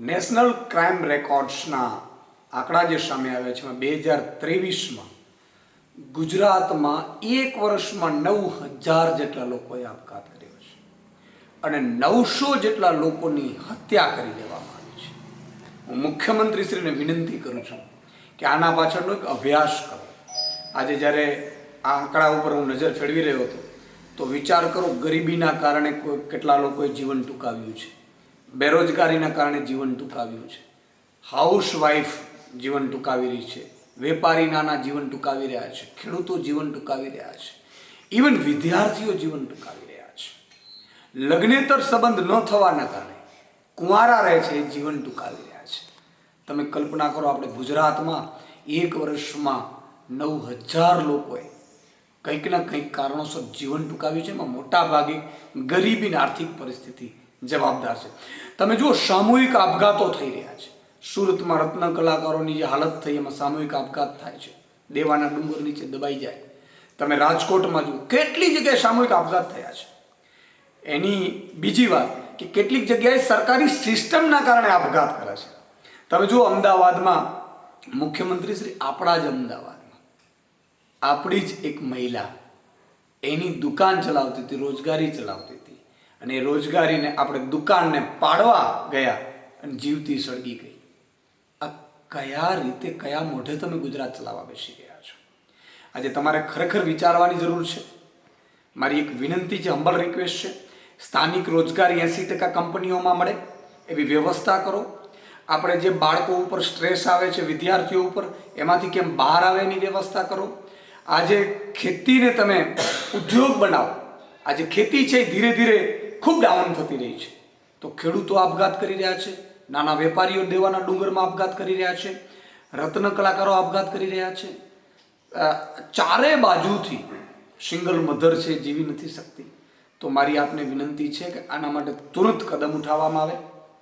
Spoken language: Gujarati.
નેશનલ ક્રાઇમ રેકોર્ડ્સના આંકડા જે સામે આવ્યા છે બે હજાર ત્રેવીસમાં ગુજરાતમાં એક વર્ષમાં નવ હજાર જેટલા લોકોએ આપઘાત કર્યો છે. અને નવસો જેટલા લોકોની હત્યા કરી દેવામાં આવી છે. હું મુખ્યમંત્રીશ્રીને વિનંતી કરું છું કે આના પાછળનો એક અભ્યાસ કરો. આજે જ્યારે આ આંકડા ઉપર હું નજર ફેરવી રહ્યો હતો, તો વિચાર કરો, ગરીબીના કારણે કોઈ કેટલા લોકોએ જીવન ટૂંકાવ્યું છે. બેરોજગારીના કારણે જીવન ટૂંકાવ્યું છે. હાઉસવાઈફ જીવન ટૂંકાવી રહી છે. વેપારી નાના જીવન ટૂંકાવી રહ્યા છે. ખેડૂતો જીવન ટૂંકાવી રહ્યા છે. ઇવન વિદ્યાર્થીઓ જીવન ટૂંકાવી રહ્યા છે. લગ્નેતર સંબંધ ન થવાના કારણે કુંવારા રહે છે, જીવન ટૂંકાવી રહ્યા છે. તમે કલ્પના કરો આપણે ગુજરાતમાં એક વર્ષમાં નવ હજાર લોકોએ કંઈક ના કંઈક કારણોસર જીવન ટૂંકાવ્યું છે. એમાં મોટાભાગે ગરીબીની આર્થિક પરિસ્થિતિ જવાબદાર છે. તમે જુઓ, સામૂહિક આપઘાતો થઈ રહ્યા છે. સુરતમાં રત્ન કલાકારોની જે હાલત થઈ, એમાં સામૂહિક આપઘાત થાય છે. દેવાના ડુંગર નીચે દબાઈ જાય. તમે રાજકોટમાં જુઓ, કેટલી જગ્યાએ સામૂહિક આપઘાત થયા છે. એની બીજી વાત કે કેટલીક જગ્યાએ સરકારી સિસ્ટમના કારણે આપઘાત કરે છે. તમે જુઓ, અમદાવાદમાં મુખ્યમંત્રી શ્રી આપણા જ અમદાવાદમાં. આપણી જ એક મહિલા, એની દુકાન ચલાવતી હતી, રોજગારી ચલાવતી અને એ રોજગારીને આપણે દુકાનને પાડવા ગયા અને જીવતી સળગી ગઈ. આ કયા રીતે, કયા મોઢે તમે ગુજરાત ચલાવવા બેસી ગયા છો? આજે તમારે ખરેખર વિચારવાની જરૂર છે? મારી એક વિનંતી છે હંબલ રિક્વેસ્ટ છે. સ્થાનિક રોજગારી એંસી ટકા કંપનીઓમાં મળે, એવી વ્યવસ્થા કરો. આપણે જે બાળકો ઉપર સ્ટ્રેસ આવે છે, વિદ્યાર્થીઓ ઉપર, એમાંથી કેમ બહાર આવે એની વ્યવસ્થા કરો. આજે ખેતીને તમે ઉદ્યોગ બનાવો. આજે ખેતી છે ધીરે ધીરે ખૂબ ડાઉન થતી રહી છે. તો ખેડૂતો આપઘાત કરી રહ્યા છે, નાના વેપારીઓ દેવાના ડુંગરમાં આપઘાત કરી રહ્યા છે, રત્ન કલાકારો આપઘાત કરી રહ્યા છે. ચારે બાજુથી સિંગલ મધર છે, જીવી નથી શકતી. તો મારી આપને વિનંતી છે કે આના માટે તુરંત કદમ ઉઠાવવામાં આવે.